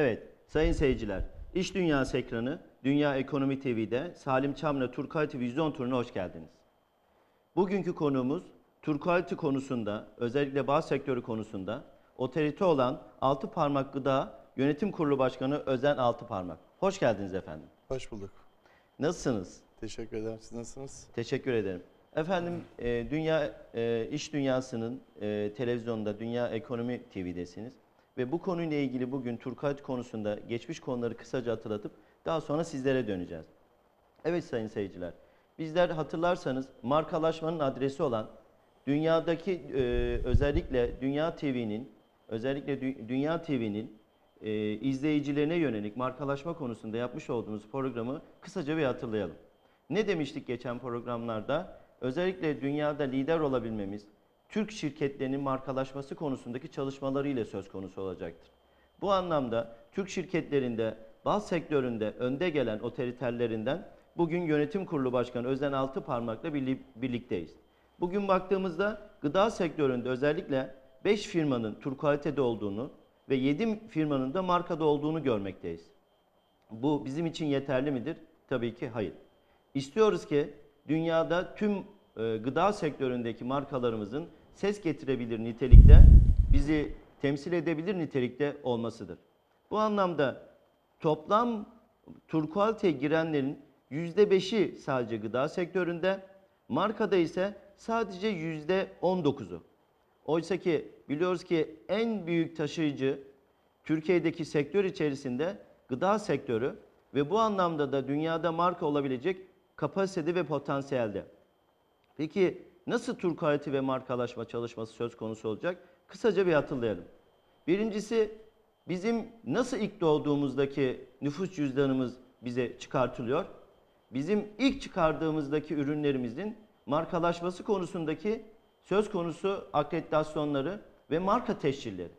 Evet, sayın seyirciler, İş Dünyası ekranı Dünya Ekonomi TV'de Salim Çam'la Turkalite Vizyon Turu'na hoş geldiniz. Bugünkü konuğumuz Turkalite konusunda, özellikle bağ sektörü konusunda otorite olan Altı Parmak Gıda Yönetim Kurulu Başkanı Özen Altı Parmak. Hoş geldiniz efendim. Hoş bulduk. Nasılsınız? Teşekkür ederim. Siz nasılsınız? Teşekkür ederim. Efendim, e, dünya e, iş dünyasının e, televizyonda Dünya Ekonomi TV'desiniz ve bu konuyla ilgili bugün Turkayt konusunda geçmiş konuları kısaca hatırlatıp daha sonra sizlere döneceğiz. Evet sayın seyirciler, bizler hatırlarsanız markalaşmanın adresi olan dünyadaki e, özellikle Dünya TV'nin özellikle Dü- Dünya TV'nin e, izleyicilerine yönelik markalaşma konusunda yapmış olduğumuz programı kısaca bir hatırlayalım. Ne demiştik geçen programlarda? Özellikle dünyada lider olabilmemiz, Türk şirketlerinin markalaşması konusundaki çalışmaları ile söz konusu olacaktır. Bu anlamda Türk şirketlerinde, bal sektöründe önde gelen otoriterlerinden bugün Yönetim Kurulu Başkanı Özen Altıparmak'la birli- birlikteyiz. Bugün baktığımızda gıda sektöründe özellikle 5 firmanın Turkualite'de olduğunu ve 7 firmanın da markada olduğunu görmekteyiz. Bu bizim için yeterli midir? Tabii ki hayır. İstiyoruz ki dünyada tüm e, gıda sektöründeki markalarımızın ses getirebilir nitelikte, bizi temsil edebilir nitelikte olmasıdır. Bu anlamda toplam Turkualite'ye girenlerin %5'i sadece gıda sektöründe, markada ise sadece %19'u. Oysa ki biliyoruz ki en büyük taşıyıcı Türkiye'deki sektör içerisinde gıda sektörü ve bu anlamda da dünyada marka olabilecek kapasitede ve potansiyelde. Peki nasıl Turkualite ve markalaşma çalışması söz konusu olacak? Kısaca bir hatırlayalım. Birincisi bizim nasıl ilk doğduğumuzdaki nüfus cüzdanımız bize çıkartılıyor? Bizim ilk çıkardığımızdaki ürünlerimizin markalaşması konusundaki söz konusu akreditasyonları ve marka teşhirleri.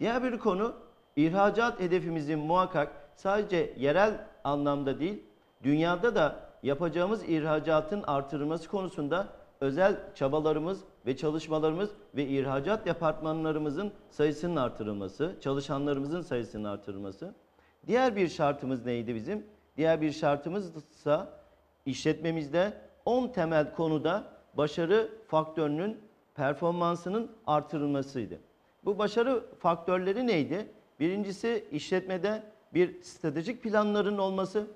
Diğer bir konu ihracat hedefimizin muhakkak sadece yerel anlamda değil, dünyada da yapacağımız ihracatın artırılması konusunda özel çabalarımız ve çalışmalarımız ve ihracat departmanlarımızın sayısının artırılması, çalışanlarımızın sayısının artırılması. Diğer bir şartımız neydi bizim? Diğer bir şartımız ise işletmemizde 10 temel konuda başarı faktörünün performansının artırılmasıydı. Bu başarı faktörleri neydi? Birincisi işletmede bir stratejik planların olması,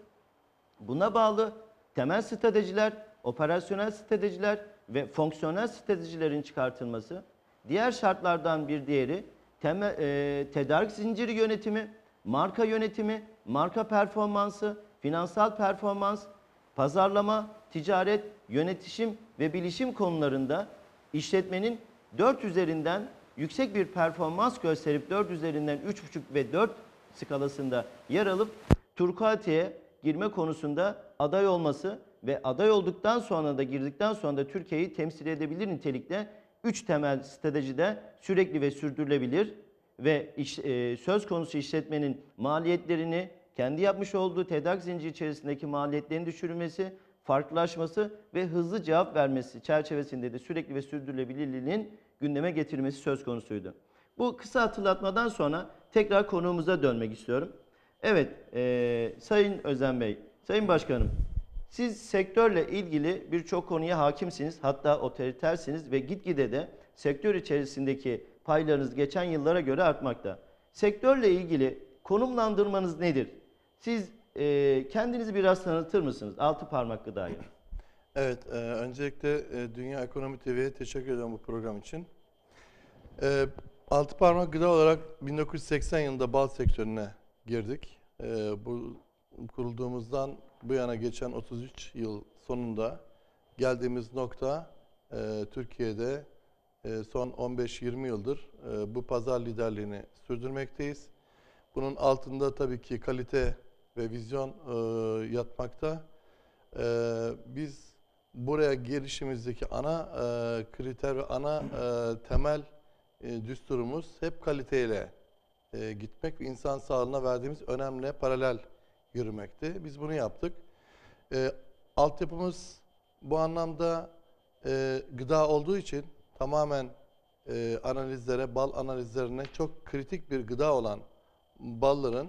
buna bağlı temel stratejiler, operasyonel stratejiler ve fonksiyonel stratejilerin çıkartılması. Diğer şartlardan bir diğeri temel, e, tedarik zinciri yönetimi, marka yönetimi, marka performansı, finansal performans, pazarlama, ticaret, yönetişim ve bilişim konularında işletmenin 4 üzerinden yüksek bir performans gösterip 4 üzerinden 3,5 ve 4 skalasında yer alıp Turkualite'ye girme konusunda aday olması ve aday olduktan sonra da girdikten sonra da Türkiye'yi temsil edebilir nitelikte 3 temel stratejide sürekli ve sürdürülebilir ve iş- e, söz konusu işletmenin maliyetlerini kendi yapmış olduğu tedarik zinciri içerisindeki maliyetlerin düşürülmesi, farklılaşması ve hızlı cevap vermesi çerçevesinde de sürekli ve sürdürülebilirliğinin gündeme getirilmesi söz konusuydu. Bu kısa hatırlatmadan sonra tekrar konuğumuza dönmek istiyorum. Evet, e, Sayın Özen Bey, Sayın Başkanım, siz sektörle ilgili birçok konuya hakimsiniz, hatta otoritersiniz ve gitgide de sektör içerisindeki paylarınız geçen yıllara göre artmakta. Sektörle ilgili konumlandırmanız nedir? Siz e, kendinizi biraz tanıtır mısınız? Altı parmak gıdayı. Evet, e, öncelikle e, Dünya Ekonomi TV'ye teşekkür ediyorum bu program için. E, altı parmak gıda olarak 1980 yılında bal sektörüne girdik. E, bu kurulduğumuzdan bu yana geçen 33 yıl sonunda geldiğimiz nokta e, Türkiye'de e, son 15-20 yıldır e, bu pazar liderliğini sürdürmekteyiz. Bunun altında tabii ki kalite ve vizyon e, yatmakta. E, biz buraya gelişimizdeki ana e, kriter ve ana e, temel e, düsturumuz hep kaliteyle e, gitmek ve insan sağlığına verdiğimiz önemli paralel yürümekti. Biz bunu yaptık. E, altyapımız bu anlamda e, gıda olduğu için tamamen e, analizlere, bal analizlerine çok kritik bir gıda olan balların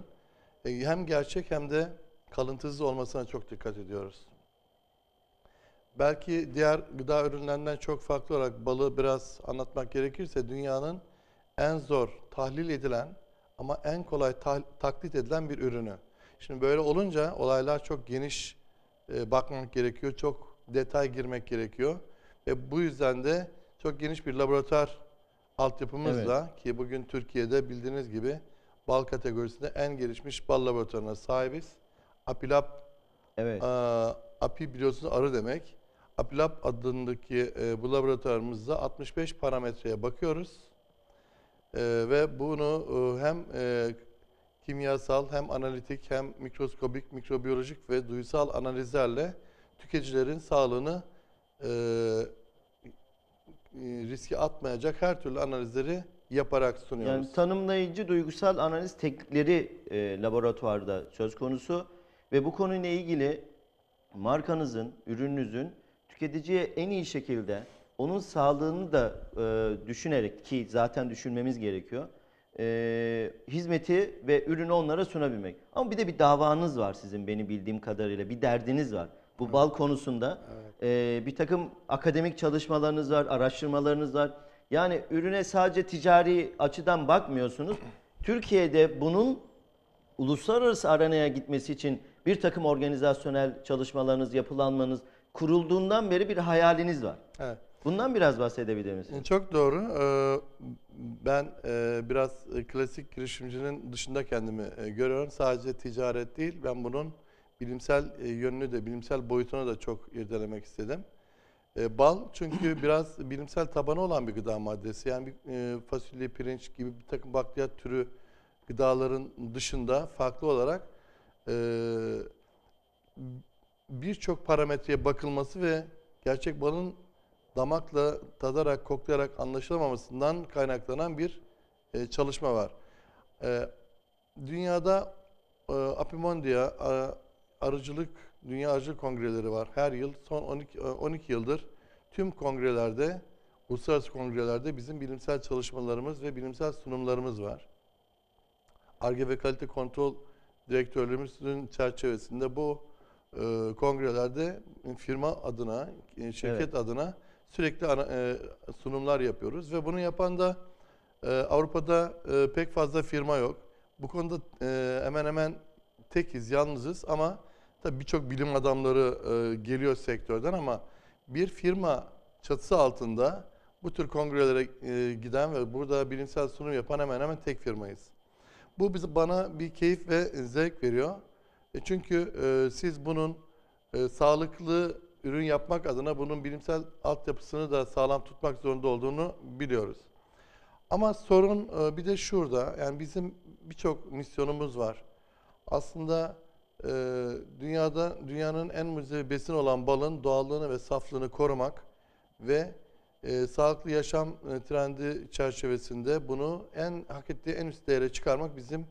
e, hem gerçek hem de kalıntısız olmasına çok dikkat ediyoruz. Belki diğer gıda ürünlerinden çok farklı olarak balı biraz anlatmak gerekirse dünyanın en zor tahlil edilen ama en kolay ta- taklit edilen bir ürünü. Şimdi böyle olunca olaylar çok geniş e, bakmak gerekiyor, çok detay girmek gerekiyor ve bu yüzden de çok geniş bir laboratuvar altyapımızla ki bugün Türkiye'de bildiğiniz gibi bal kategorisinde en gelişmiş bal laboratuvarına sahibiz. Apilab Evet. Aa, API biliyorsunuz arı demek. Apilab adındaki e, bu laboratuvarımızda 65 parametreye bakıyoruz. E, ve bunu e, hem e, kimyasal hem analitik hem mikroskobik, mikrobiyolojik ve duysal analizlerle tüketicilerin sağlığını e, e, riske atmayacak her türlü analizleri yaparak sunuyoruz. Yani tanımlayıcı duygusal analiz teknikleri e, laboratuvarda söz konusu ve bu konuyla ilgili markanızın, ürününüzün tüketiciye en iyi şekilde onun sağlığını da e, düşünerek ki zaten düşünmemiz gerekiyor. E, hizmeti ve ürünü onlara sunabilmek. Ama bir de bir davanız var sizin benim bildiğim kadarıyla. Bir derdiniz var. Bu bal konusunda e, bir takım akademik çalışmalarınız var, araştırmalarınız var. Yani ürüne sadece ticari açıdan bakmıyorsunuz. Türkiye'de bunun uluslararası arenaya gitmesi için bir takım organizasyonel çalışmalarınız, yapılanmanız kurulduğundan beri bir hayaliniz var. Evet. Bundan biraz bahsedebilir misiniz? Çok doğru. Ee, Ben e, biraz e, klasik girişimcinin dışında kendimi e, görüyorum. Sadece ticaret değil, ben bunun bilimsel yönünü de, bilimsel boyutunu da çok irdelemek istedim. Bal çünkü biraz bilimsel tabanı olan bir gıda maddesi. Yani bir, fasulye, pirinç gibi bir takım bakliyat türü gıdaların dışında farklı olarak birçok parametreye bakılması ve gerçek balın damakla tadarak, koklayarak anlaşılamamasından kaynaklanan bir e, çalışma var. E, dünyada e, Apimondia a- arıcılık, dünya arıcılık kongreleri var. Her yıl son 12, e, 12 yıldır tüm kongrelerde, uluslararası kongrelerde bizim bilimsel çalışmalarımız ve bilimsel sunumlarımız var. ARGE ve kalite kontrol direktörlüğümüzün çerçevesinde bu e, kongrelerde firma adına, e, şirket Evet. adına sürekli ana- e, sunumlar yapıyoruz ve bunu yapan da e, Avrupa'da e, pek fazla firma yok. Bu konuda e, hemen hemen tekiz, yalnızız ama tabii birçok bilim adamları e, geliyor sektörden ama bir firma çatısı altında bu tür kongrelere e, giden ve burada bilimsel sunum yapan hemen hemen tek firmayız. Bu bize bana bir keyif ve zevk veriyor. E çünkü e, siz bunun e, sağlıklı ürün yapmak adına bunun bilimsel altyapısını da sağlam tutmak zorunda olduğunu biliyoruz. Ama sorun e, bir de şurada. Yani bizim birçok misyonumuz var. Aslında e, dünyada dünyanın en mucizevi besin olan balın doğallığını ve saflığını korumak ve e, sağlıklı yaşam trendi çerçevesinde bunu en hak ettiği en üst değere çıkarmak bizim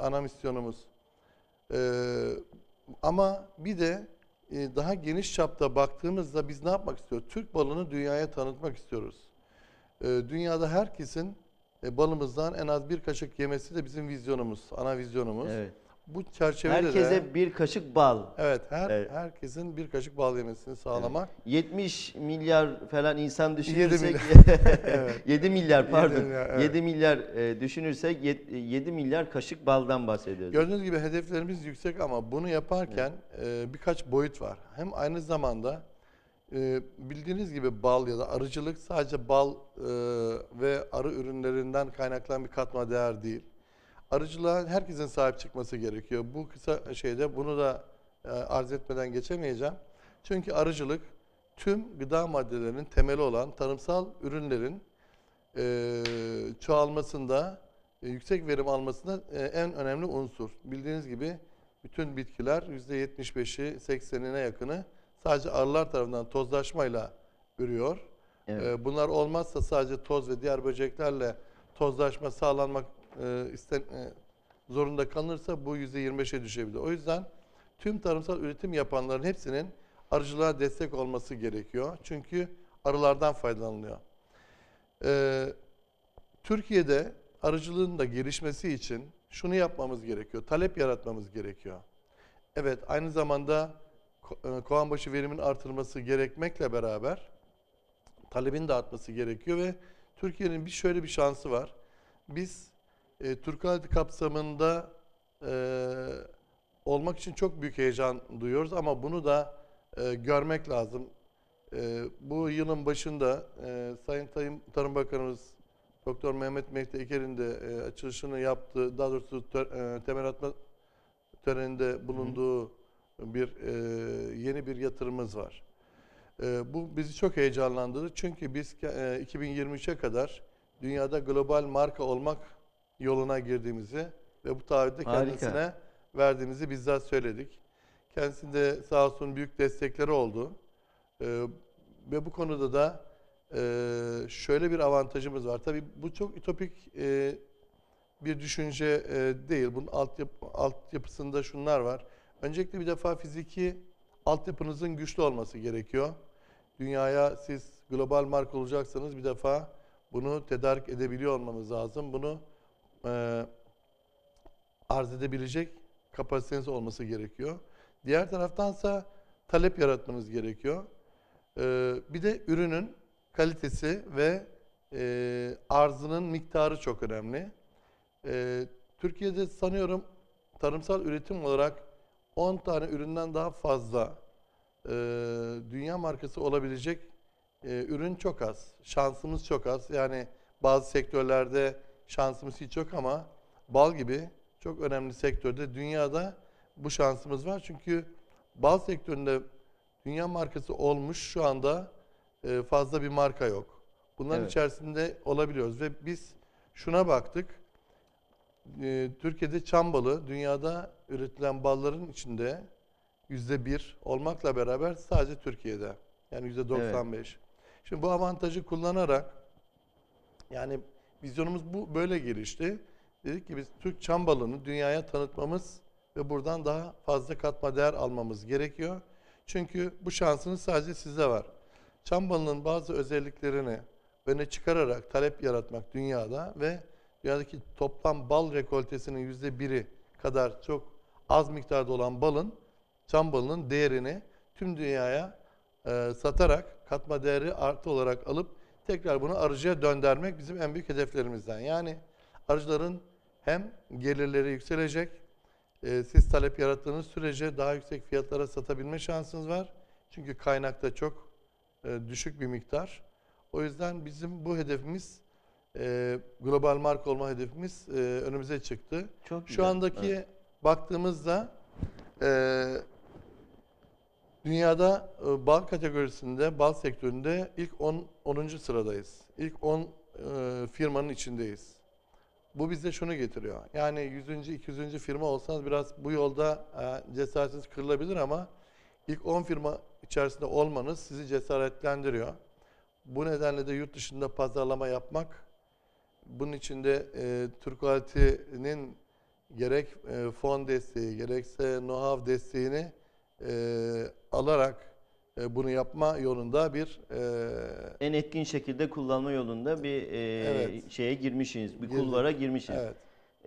ana misyonumuz. Ama bir de e, daha geniş çapta baktığımızda biz ne yapmak istiyoruz? Türk balını dünyaya tanıtmak istiyoruz. E, dünyada herkesin e, balımızdan en az bir kaşık yemesi de bizim vizyonumuz, ana vizyonumuz. Evet. Bu çerçevede de Herkese bir kaşık bal. evet, her Evet. herkesin bir kaşık bal yemesini sağlamak. 70 milyar falan insan düşünürsek Evet. 7 milyar pardon. 7 milyar, milyar, evet. e, düşünürsek 7 milyar kaşık baldan bahsediyoruz. Gördüğünüz gibi hedeflerimiz yüksek ama bunu yaparken e, birkaç boyut var. Hem aynı zamanda e, bildiğiniz gibi bal ya da arıcılık sadece bal e, ve arı ürünlerinden kaynaklanan bir katma değer değil. Arıcılığa herkesin sahip çıkması gerekiyor. Bu kısa şeyde bunu da e, arz etmeden geçemeyeceğim. Çünkü arıcılık tüm gıda maddelerinin temeli olan tarımsal ürünlerin e, çoğalmasında, e, yüksek verim almasında en önemli unsur. Bildiğiniz gibi bütün bitkiler %75'i 80'ine yakını sadece arılar tarafından tozlaşmayla ürüyor. Evet. Bunlar olmazsa sadece toz ve diğer böceklerle tozlaşma sağlanmak e, isten, e, zorunda kalınırsa bu %25'e düşebilir. O yüzden tüm tarımsal üretim yapanların hepsinin arıcılığa destek olması gerekiyor. Çünkü arılardan faydalanılıyor. Ee, Türkiye'de arıcılığın da gelişmesi için şunu yapmamız gerekiyor. Talep yaratmamız gerekiyor. Evet aynı zamanda e, kovanbaşı verimin artırılması gerekmekle beraber talebin de artması gerekiyor ve Türkiye'nin bir şöyle bir şansı var. Biz e, Turkuaz kapsamında e, olmak için çok büyük heyecan duyuyoruz ama bunu da e, görmek lazım. E, bu yılın başında e, Sayın Tarım, Tarım Bakanımız Doktor Mehmet Mehdi Eker'in de e, açılışını yaptığı, daha doğrusu tö- e, temel atma töreninde bulunduğu bir e, yeni bir yatırımımız var. E, bu bizi çok heyecanlandırdı çünkü biz e, 2023'e kadar dünyada global marka olmak yoluna girdiğimizi ve bu Harika. kendisine verdiğimizi bizzat söyledik. Kendisinde sağ olsun büyük destekleri oldu. E, ve bu konuda da e, şöyle bir avantajımız var. Tabii bu çok ütopik e, bir düşünce e, değil. Bunun altyapı, altyapısında şunlar var. Öncelikle bir defa fiziki altyapınızın güçlü olması gerekiyor. Dünyaya siz global marka olacaksanız bir defa bunu tedarik edebiliyor olmanız lazım. Bunu e, arz edebilecek kapasiteniz olması gerekiyor. Diğer taraftansa talep yaratmanız gerekiyor. E, bir de ürünün kalitesi ve e, arzının miktarı çok önemli. E, Türkiye'de sanıyorum tarımsal üretim olarak 10 tane üründen daha fazla e, dünya markası olabilecek e, ürün çok az. Şansımız çok az. Yani bazı sektörlerde şansımız hiç yok ama bal gibi çok önemli sektörde dünyada bu şansımız var. Çünkü bal sektöründe dünya markası olmuş şu anda e, fazla bir marka yok. Bunların Evet. içerisinde olabiliyoruz ve biz şuna baktık. E, Türkiye'de çam balı dünyada üretilen balların içinde yüzde bir olmakla beraber sadece Türkiye'de. Yani yüzde 95. Şimdi bu avantajı kullanarak yani vizyonumuz bu böyle gelişti. Dedik ki biz Türk çam balını dünyaya tanıtmamız ve buradan daha fazla katma değer almamız gerekiyor. Çünkü bu şansınız sadece sizde var. Çam balının bazı özelliklerini öne çıkararak talep yaratmak dünyada ve dünyadaki toplam bal rekoltesinin yüzde biri kadar çok az miktarda olan balın, çam balının değerini tüm dünyaya e, satarak katma değeri artı olarak alıp tekrar bunu arıcıya döndürmek bizim en büyük hedeflerimizden. Yani arıcıların hem gelirleri yükselecek, e, siz talep yarattığınız sürece daha yüksek fiyatlara satabilme şansınız var. Çünkü kaynakta çok e, düşük bir miktar. O yüzden bizim bu hedefimiz e, global marka olma hedefimiz e, önümüze çıktı. Çok güzel. Şu andaki Evet. baktığımızda e, dünyada e, bal kategorisinde, bal sektöründe ilk 10. 10. sıradayız. İlk 10 e, firmanın içindeyiz. Bu bize şunu getiriyor. Yani 100. 200. firma olsanız biraz bu yolda e, cesaretiniz kırılabilir ama ilk 10 firma içerisinde olmanız sizi cesaretlendiriyor. Bu nedenle de yurt dışında pazarlama yapmak, bunun içinde e, Türk Quality'nin gerek e, fon desteği gerekse know-how desteğini e, alarak e, bunu yapma yolunda bir e, En etkin şekilde kullanma yolunda bir e, Evet. şeye girmişsiniz, bir Girdik. kulvara girmişsiniz. evet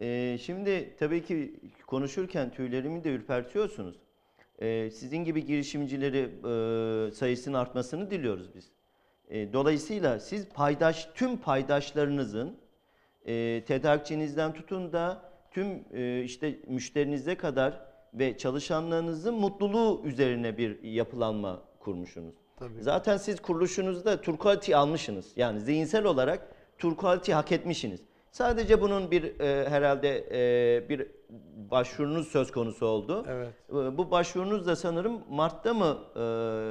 E, şimdi tabii ki konuşurken tüylerimi de ürpertiyorsunuz. E, sizin gibi girişimcileri e, sayısının artmasını diliyoruz biz. E, dolayısıyla siz paydaş, tüm paydaşlarınızın e, tedarikçinizden tutun da tüm e, işte müşterinize kadar ve çalışanlarınızın mutluluğu üzerine bir yapılanma kurmuşsunuz. tabii. Zaten siz kuruluşunuzda Turquality almışsınız. Yani zihinsel olarak Turquality hak etmişsiniz. Sadece bunun bir e, herhalde e, bir başvurunuz söz konusu oldu. Evet. E, Bu başvurunuz da sanırım Mart'ta mı e,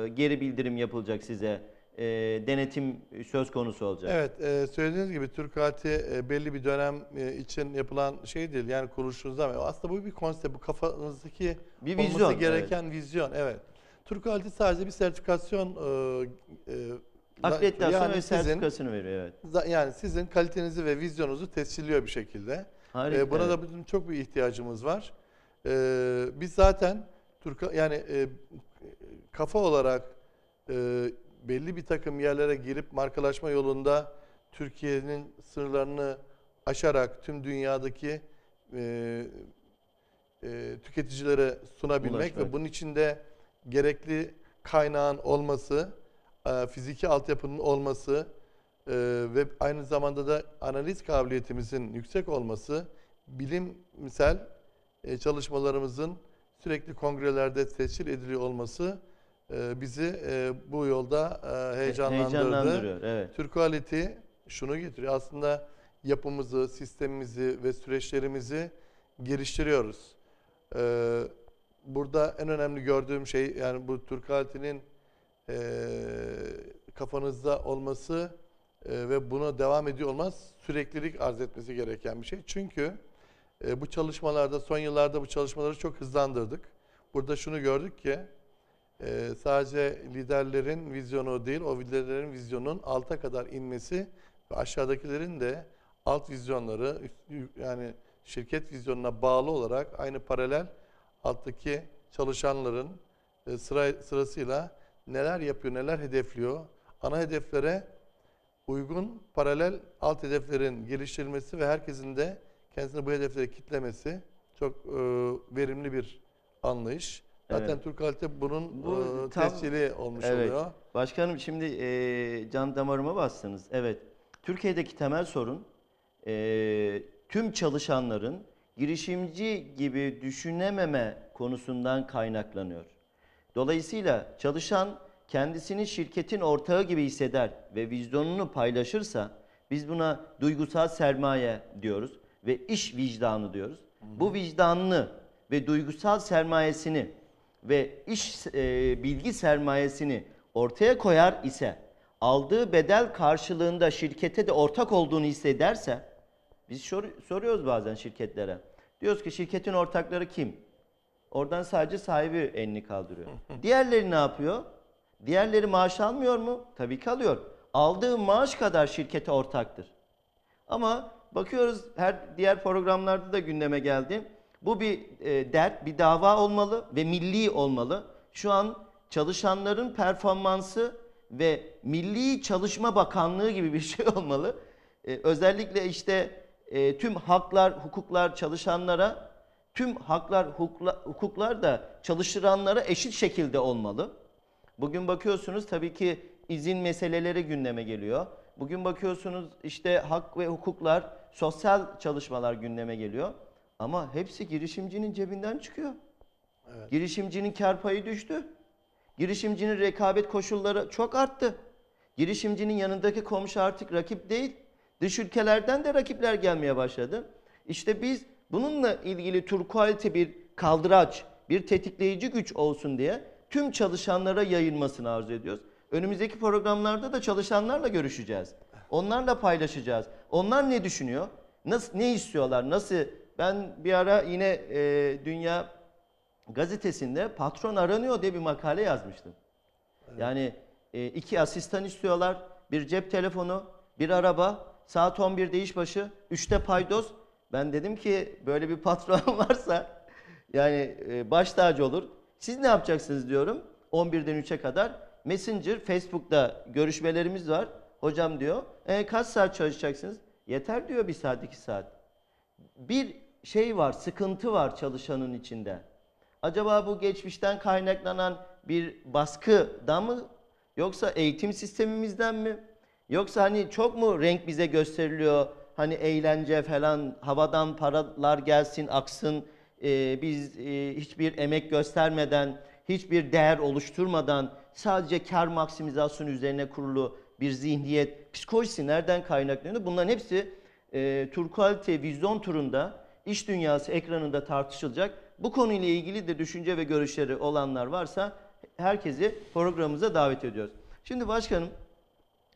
geri bildirim yapılacak size? E, denetim söz konusu olacak. Evet, e, söylediğiniz gibi Türk Alti e, belli bir dönem e, için yapılan şey değil. Yani kuruluşunuzda aslında bu bir konsept, bu kafanızdaki Bir olması vizyon, gereken vizyon. Evet. Türk Alti sadece bir sertifikasyon e, e, Akreditasyon yani ve sizin- sertifikasını veriyor evet. yani sizin kalitenizi ve vizyonunuzu tescilliyor bir şekilde. Harika. E, buna evet. da bizim çok bir ihtiyacımız var. E, biz zaten Türk yani e, kafa olarak e, belli bir takım yerlere girip markalaşma yolunda Türkiye'nin sınırlarını aşarak tüm dünyadaki e, e, tüketicilere sunabilmek Ulaşmak. ve bunun içinde gerekli kaynağın olması, e, fiziki altyapının olması e, ve aynı zamanda da analiz kabiliyetimizin yüksek olması, bilimsel e, çalışmalarımızın sürekli kongrelerde tescil ediliyor olması bizi e, bu yolda e, heyecanlandırdı. Heyecanlandırıyor. Evet. Türkuality şunu getiriyor. Aslında yapımızı, sistemimizi ve süreçlerimizi geliştiriyoruz. Burada en önemli gördüğüm şey yani bu Türkuality'nin e, kafanızda olması e, ve buna devam ediyor olmaz süreklilik arz etmesi gereken bir şey. Çünkü e, bu çalışmalarda son yıllarda bu çalışmaları çok hızlandırdık. Burada şunu gördük ki ee, sadece liderlerin vizyonu değil, o liderlerin vizyonunun alta kadar inmesi ve aşağıdakilerin de alt vizyonları yani şirket vizyonuna bağlı olarak aynı paralel alttaki çalışanların e, sıra sırasıyla neler yapıyor, neler hedefliyor, ana hedeflere uygun paralel alt hedeflerin geliştirilmesi ve herkesin de kendisini bu hedeflere kitlemesi çok e, verimli bir anlayış. Zaten Evet. Türk Halite bunun Bu e, tam- tescili olmuş Evet. oluyor. Başkanım şimdi e, can damarıma bastınız. Evet. Türkiye'deki temel sorun e, tüm çalışanların girişimci gibi düşünememe konusundan kaynaklanıyor. Dolayısıyla çalışan kendisini şirketin ortağı gibi hisseder ve vizyonunu paylaşırsa biz buna duygusal sermaye diyoruz ve iş vicdanı diyoruz. Bu vicdanını ve duygusal sermayesini ve iş e, bilgi sermayesini ortaya koyar ise aldığı bedel karşılığında şirkete de ortak olduğunu hissederse biz sor- soruyoruz bazen şirketlere. Diyoruz ki şirketin ortakları kim? Oradan sadece sahibi elini kaldırıyor. Diğerleri ne yapıyor? Diğerleri maaş almıyor mu? Tabii ki alıyor. Aldığı maaş kadar şirkete ortaktır. Ama bakıyoruz her diğer programlarda da gündeme geldi. Bu bir e, dert, bir dava olmalı ve milli olmalı. Şu an çalışanların performansı ve Milli Çalışma Bakanlığı gibi bir şey olmalı. E, özellikle işte e, tüm haklar, hukuklar çalışanlara, tüm haklar, hukuklar, hukuklar da çalıştıranlara eşit şekilde olmalı. Bugün bakıyorsunuz tabii ki izin meseleleri gündeme geliyor. Bugün bakıyorsunuz işte hak ve hukuklar, sosyal çalışmalar gündeme geliyor. Ama hepsi girişimcinin cebinden çıkıyor. Evet. Girişimcinin kar payı düştü. Girişimcinin rekabet koşulları çok arttı. Girişimcinin yanındaki komşu artık rakip değil. Dış ülkelerden de rakipler gelmeye başladı. İşte biz bununla ilgili Turquality bir kaldıraç, bir tetikleyici güç olsun diye tüm çalışanlara yayılmasını arzu ediyoruz. Önümüzdeki programlarda da çalışanlarla görüşeceğiz. Onlarla paylaşacağız. Onlar ne düşünüyor? Nasıl ne istiyorlar? Nasıl? Ben bir ara yine e, dünya gazetesinde patron aranıyor diye bir makale yazmıştım. Yani e, iki asistan istiyorlar, bir cep telefonu, bir araba, saat 11'de işbaşı, 3'te paydos. Ben dedim ki böyle bir patron varsa yani e, baş tacı olur. Siz ne yapacaksınız diyorum 11'den 3'e kadar. Messenger, Facebook'ta görüşmelerimiz var. Hocam diyor, e, kaç saat çalışacaksınız? Yeter diyor bir saat, iki saat bir şey var, sıkıntı var çalışanın içinde. Acaba bu geçmişten kaynaklanan bir baskıdan mı? Yoksa eğitim sistemimizden mi? Yoksa hani çok mu renk bize gösteriliyor? Hani eğlence falan, havadan paralar gelsin, aksın. Ee, biz e, hiçbir emek göstermeden, hiçbir değer oluşturmadan sadece kar maksimizasyonu üzerine kurulu bir zihniyet, psikolojisi nereden kaynaklanıyor? Bunların hepsi e, Turquality Vizyon turunda iş dünyası ekranında tartışılacak. Bu konuyla ilgili de düşünce ve görüşleri olanlar varsa herkesi programımıza davet ediyoruz. Şimdi başkanım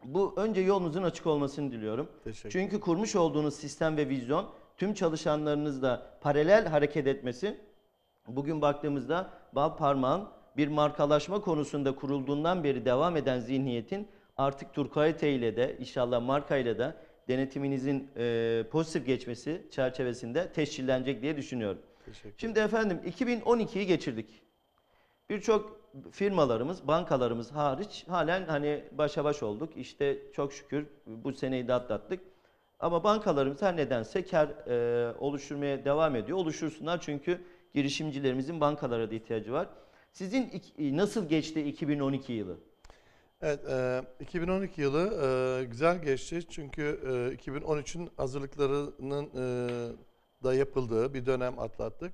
bu önce yolunuzun açık olmasını diliyorum. Teşekkür Çünkü kurmuş olduğunuz sistem ve vizyon tüm çalışanlarınızla paralel hareket etmesi bugün baktığımızda bal parmağın bir markalaşma konusunda kurulduğundan beri devam eden zihniyetin artık Turkalite ile de inşallah marka ile de denetiminizin e, pozitif geçmesi çerçevesinde teşkillenecek diye düşünüyorum. Şimdi efendim 2012'yi geçirdik. Birçok firmalarımız, bankalarımız hariç halen hani başa baş olduk. İşte çok şükür bu seneyi de atlattık. Ama bankalarımız her nedense kar e, oluşturmaya devam ediyor. Oluştursunlar çünkü girişimcilerimizin bankalara da ihtiyacı var. Sizin nasıl geçti 2012 yılı? Evet, e, 2012 yılı e, güzel geçti çünkü e, 2013'ün hazırlıklarının e, da yapıldığı bir dönem atlattık.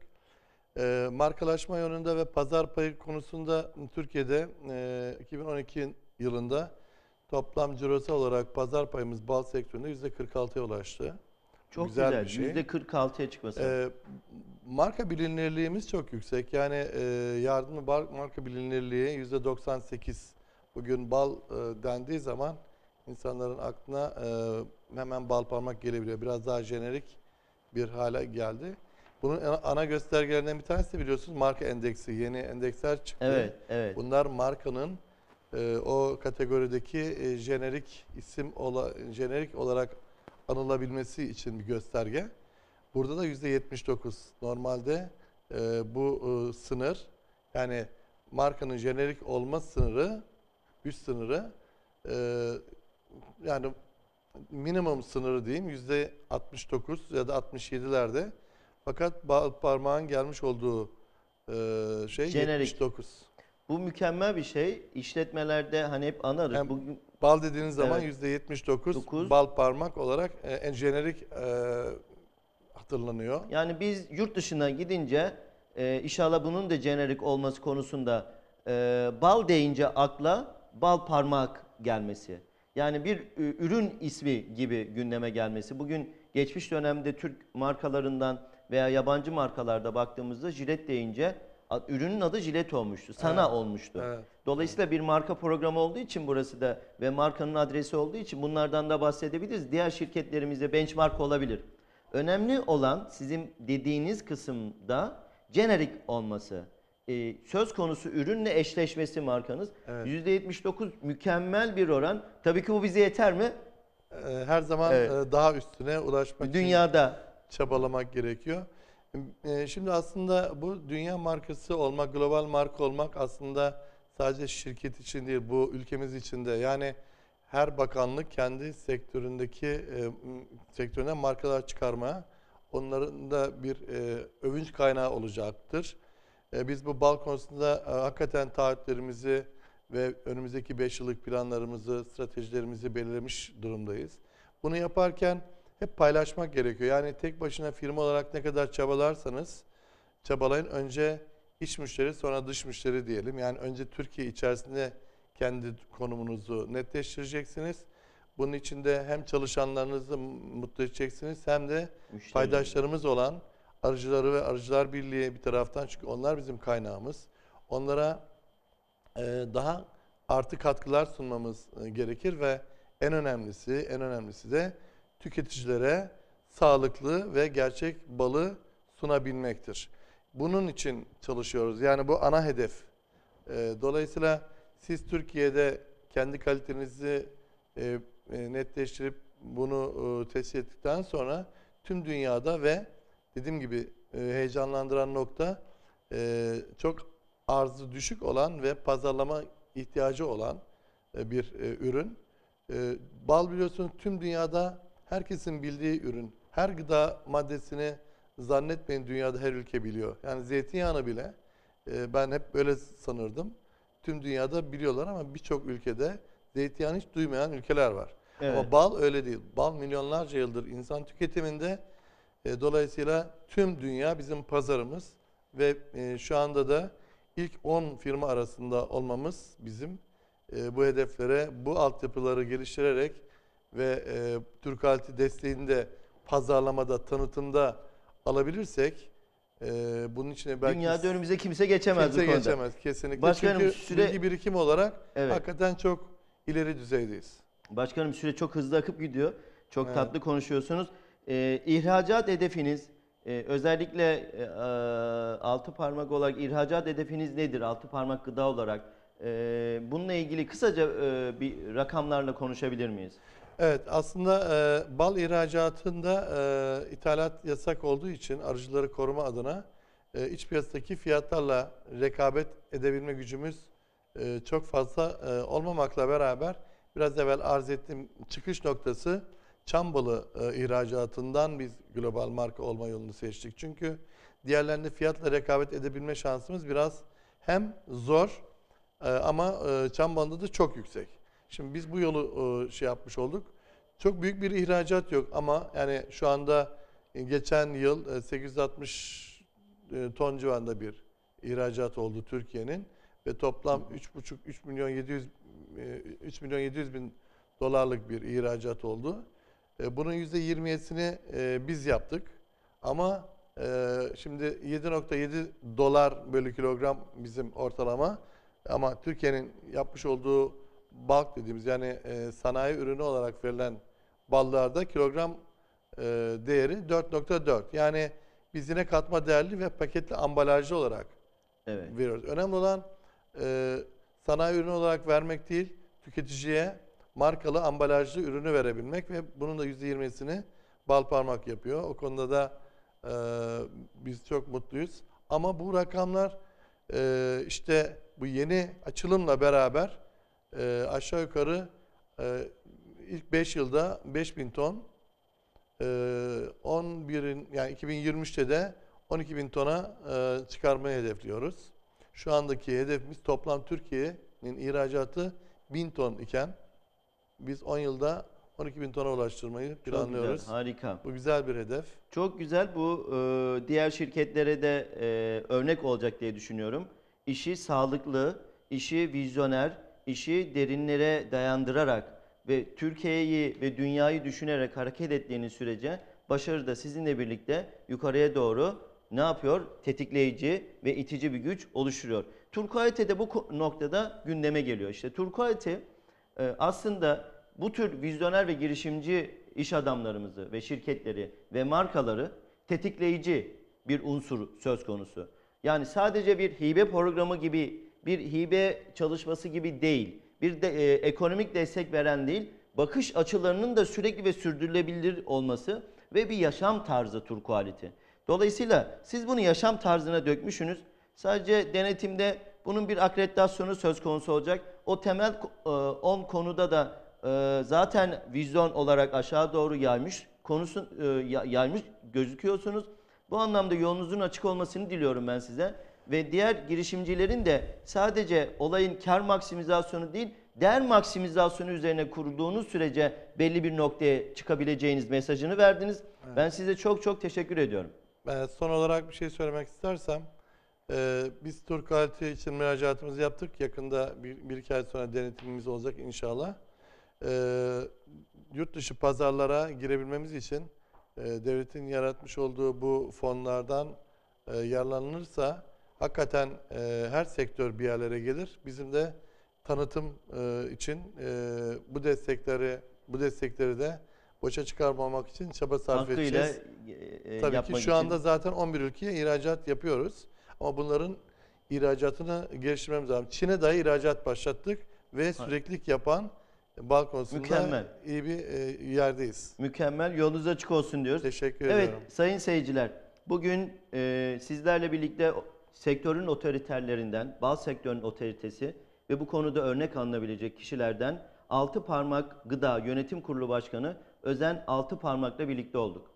E, markalaşma yönünde ve pazar payı konusunda Türkiye'de e, 2012 yılında toplam cirosu olarak pazar payımız bal sektöründe %46'ya ulaştı. Çok Güzel güzel. bir şey. %46'ya çıkması. E, marka bilinirliğimiz çok yüksek. Yani e, yardımcı bar- marka bilinirliği %98. Bugün bal e, dendiği zaman insanların aklına e, hemen bal parmak gelebiliyor. Biraz daha jenerik bir hale geldi. Bunun ana- göstergelerinden bir tanesi de biliyorsunuz marka endeksi. Yeni endeksler çıktı. evet, evet. Bunlar markanın e, o kategorideki e, jenerik isim ola, jenerik olarak anılabilmesi için bir gösterge. Burada da %79. Normalde e, bu e, sınır yani markanın jenerik olma sınırı üst sınırı e, yani minimum sınırı diyeyim %69 ya da 67'lerde. Fakat bal parmağın gelmiş olduğu e, şey Jenerik. 79. Bu mükemmel bir şey. İşletmelerde hani hep anarız. Hem Bugün Bal dediğiniz zaman Evet. %79 Dokuz. bal parmak olarak e, en jenerik e, hatırlanıyor. yani biz yurt dışına gidince e, inşallah bunun da jenerik olması konusunda e, bal deyince akla bal parmak gelmesi. Yani bir ürün ismi gibi gündeme gelmesi. Bugün geçmiş dönemde Türk markalarından veya yabancı markalarda baktığımızda jilet deyince ürünün adı jilet olmuştu. Sana Evet, olmuştu. evet. Dolayısıyla bir marka programı olduğu için burası da ve markanın adresi olduğu için bunlardan da bahsedebiliriz. Diğer şirketlerimize benchmark olabilir. Önemli olan sizin dediğiniz kısımda jenerik olması. Ee, söz konusu ürünle eşleşmesi markanız. Evet. %79 mükemmel bir oran. Tabii ki bu bize yeter mi? E, her zaman Evet. e, daha üstüne ulaşmak için Dünyada çabalamak gerekiyor. E, Şimdi aslında bu dünya markası olmak, global marka olmak aslında sadece şirket için değil, bu ülkemiz için de. Yani her bakanlık kendi sektöründeki e, m- markalar çıkarmaya, onların da bir e, övünç kaynağı olacaktır. E, Biz bu bal konusunda e, hakikaten taahhütlerimizi ve önümüzdeki 5 yıllık planlarımızı, stratejilerimizi belirlemiş durumdayız. Bunu yaparken hep paylaşmak gerekiyor. Yani tek başına firma olarak ne kadar çabalarsanız çabalayın. Önce iç müşteri sonra dış müşteri diyelim. Yani önce Türkiye içerisinde kendi konumunuzu netleştireceksiniz. Bunun için de hem çalışanlarınızı mutlu edeceksiniz hem de müşteri- paydaşlarımız olan arıcıları ve arıcılar birliği bir taraftan çünkü onlar bizim kaynağımız. Onlara e, daha artı katkılar sunmamız e, gerekir ve en önemlisi en önemlisi de tüketicilere sağlıklı ve gerçek balı sunabilmektir. Bunun için çalışıyoruz. Yani bu ana hedef. E, dolayısıyla siz Türkiye'de kendi kalitenizi e, e, netleştirip bunu e, tescil ettikten sonra tüm dünyada ve dediğim gibi e, heyecanlandıran nokta e, çok arzı düşük olan ve pazarlama ihtiyacı olan e, bir e, ürün. E, Bal biliyorsunuz tüm dünyada herkesin bildiği ürün. Her gıda maddesini zannetmeyin dünyada her ülke biliyor. Yani zeytinyağını bile e, ben hep böyle sanırdım. Tüm dünyada biliyorlar ama birçok ülkede zeytinyağını hiç duymayan ülkeler var. Evet. Ama bal öyle değil. Bal milyonlarca yıldır insan tüketiminde. E, dolayısıyla tüm dünya bizim pazarımız ve e, şu anda da ilk 10 firma arasında olmamız bizim e, bu hedeflere, bu altyapıları geliştirerek ve e, Türk Halti desteğini de pazarlamada, tanıtımda alabilirsek e, bunun içine belki Dünyada önümüze kimse geçemez kimse bu konuda. geçemez kesinlikle. Başkanım, Çünkü süre- bilgi birikimi olarak Evet. hakikaten çok ileri düzeydeyiz. Başkanım süre çok hızlı akıp gidiyor. Çok Evet. tatlı konuşuyorsunuz. Ee, ihracat hedefiniz e, özellikle e, altı parmak olarak ihracat hedefiniz nedir? Altı parmak gıda olarak. E, bununla ilgili kısaca e, bir rakamlarla konuşabilir miyiz? Evet aslında e, bal ihracatında e, ithalat yasak olduğu için arıcıları koruma adına e, iç piyasadaki fiyatlarla rekabet edebilme gücümüz e, çok fazla e, olmamakla beraber biraz evvel arz ettiğim çıkış noktası çam balı e, ihracatından biz global marka olma yolunu seçtik. Çünkü diğerlerinde fiyatla rekabet edebilme şansımız biraz hem zor e, ama e, çam balında da çok yüksek. Şimdi biz bu yolu e, şey yapmış olduk. Çok büyük bir ihracat yok ama yani şu anda e, geçen yıl e, 860 e, ton civarında bir ihracat oldu Türkiye'nin ve toplam 3,5 3 milyon 700 e, 3 milyon 700 bin dolarlık bir ihracat oldu. E, Bunun %27'sini e, biz yaptık. Ama e, şimdi 7.7 dolar bölü kilogram bizim ortalama. Ama Türkiye'nin yapmış olduğu bulk dediğimiz yani sanayi ürünü olarak verilen ballarda kilogram değeri 4.4. Yani biz yine katma değerli ve paketli ambalajlı olarak Evet. veriyoruz. Önemli olan sanayi ürünü olarak vermek değil, tüketiciye markalı ambalajlı ürünü verebilmek ve bunun da %20'sini bal parmak yapıyor. O konuda da e, biz çok mutluyuz. Ama bu rakamlar e, işte bu yeni açılımla beraber e, aşağı yukarı e, ilk 5 yılda 5000 ton e, 11'in yani 2023'te de 12 bin tona e, çıkarmayı hedefliyoruz. Şu andaki hedefimiz toplam Türkiye'nin ihracatı 1000 ton iken biz 10 yılda 12 bin tona ulaştırmayı planlıyoruz. güzel, harika. Bu güzel bir hedef. Çok güzel. Bu e, diğer şirketlere de e, örnek olacak diye düşünüyorum. İşi sağlıklı, işi vizyoner, işi derinlere dayandırarak ve Türkiye'yi ve dünyayı düşünerek hareket ettiğiniz sürece başarı da sizinle birlikte yukarıya doğru ne yapıyor? Tetikleyici ve itici bir güç oluşturuyor. Turkualite de bu noktada gündeme geliyor. İşte Turkualite e, aslında bu tür vizyoner ve girişimci iş adamlarımızı ve şirketleri ve markaları tetikleyici bir unsur söz konusu. Yani sadece bir hibe programı gibi, bir hibe çalışması gibi değil, bir de e, ekonomik destek veren değil, bakış açılarının da sürekli ve sürdürülebilir olması ve bir yaşam tarzı Turkualite. Dolayısıyla siz bunu yaşam tarzına dökmüşsünüz. Sadece denetimde bunun bir akreditasyonu söz konusu olacak. O temel 10 konuda da e, zaten vizyon olarak aşağı doğru yaymış konusu e, ya- yaymış gözüküyorsunuz. Bu anlamda yolunuzun açık olmasını diliyorum ben size. Ve diğer girişimcilerin de sadece olayın kar maksimizasyonu değil, değer maksimizasyonu üzerine kurulduğunuz sürece belli bir noktaya çıkabileceğiniz mesajını verdiniz. Ben size çok çok teşekkür ediyorum. Ben son olarak bir şey söylemek istersem e, biz Turkualite için müracaatımızı yaptık. Yakında bir, bir iki ay sonra denetimimiz olacak inşallah. E, yurt dışı pazarlara girebilmemiz için e, devletin yaratmış olduğu bu fonlardan e, yararlanılırsa hakikaten e, her sektör bir yerlere gelir. Bizim de tanıtım e, için e, bu destekleri bu destekleri de boşa çıkarmamak için çaba sarf Hakkıyla edeceğiz. e, e, Tabii ki şu için- anda zaten 11 ülkeye ihracat yapıyoruz. Ama bunların ihracatını geliştirmemiz lazım. Çin'e dahi ihracat başlattık ve süreklilik yapan bal konusunda Mükemmel. iyi bir e, yerdeyiz. Mükemmel. Yolunuz açık olsun diyoruz. Teşekkür Evet ediyorum. sayın seyirciler bugün e, sizlerle birlikte sektörün otoriterlerinden, bal sektörünün otoritesi ve bu konuda örnek alınabilecek kişilerden Altı Parmak Gıda Yönetim Kurulu Başkanı Özen Altı Parmak'la birlikte olduk.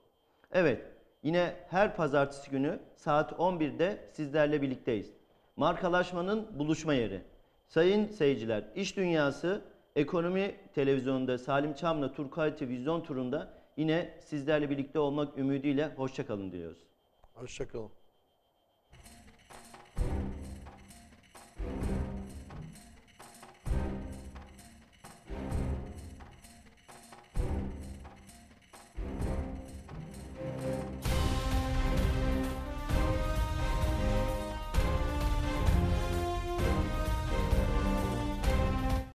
Evet yine her pazartesi günü saat 11'de sizlerle birlikteyiz. Markalaşmanın buluşma yeri. Sayın seyirciler, iş dünyası ekonomi televizyonunda Salim Çam'la Turkualite Vizyon turunda yine sizlerle birlikte olmak ümidiyle hoşçakalın diyoruz. Hoşçakalın.